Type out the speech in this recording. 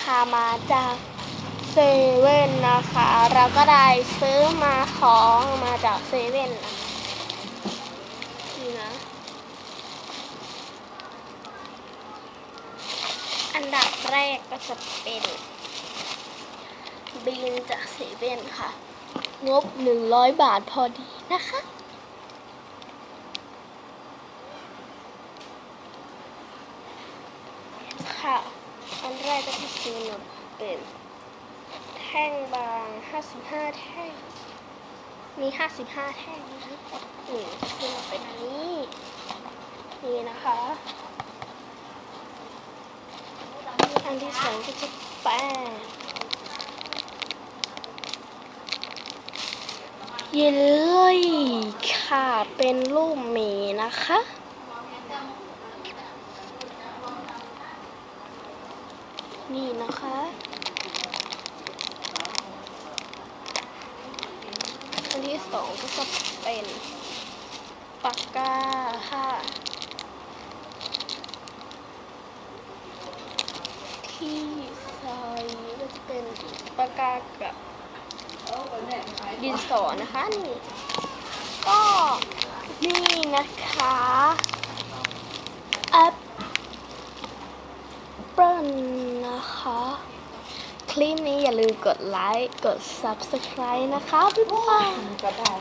นะคะมาจากเซเว่นนะคะ เราก็ได้ซื้อมาของมาจากเซเว่นนะนี่นะ อันดับแรกก็จะเป็นบีนจากเซเว่นค่ะ งบ 100 บาทพอดีนะคะค่ะ อันแรกก็ที่ซื้อมาเป็น แท่งบาง 55 แท่ง มี 55 แท่งนะคะนี่ซื้อมาเป็นอันนี้ นี่นะคะอันที่สองก็จะแป้งเยลลี่ค่ะ เป็นรูปหมีนะคะ นี่นะคะ อันที่สองก็จะเป็นปากกาค่ะ ที่ใส่ก็จะเป็นปากกากับดินสอนะคะนี่ก็นี่นะคะแอป เปิลนะคะ คลิปนี้อย่าลืมกดไลค์ กด Subscribe นะคะ บ๊ายบาย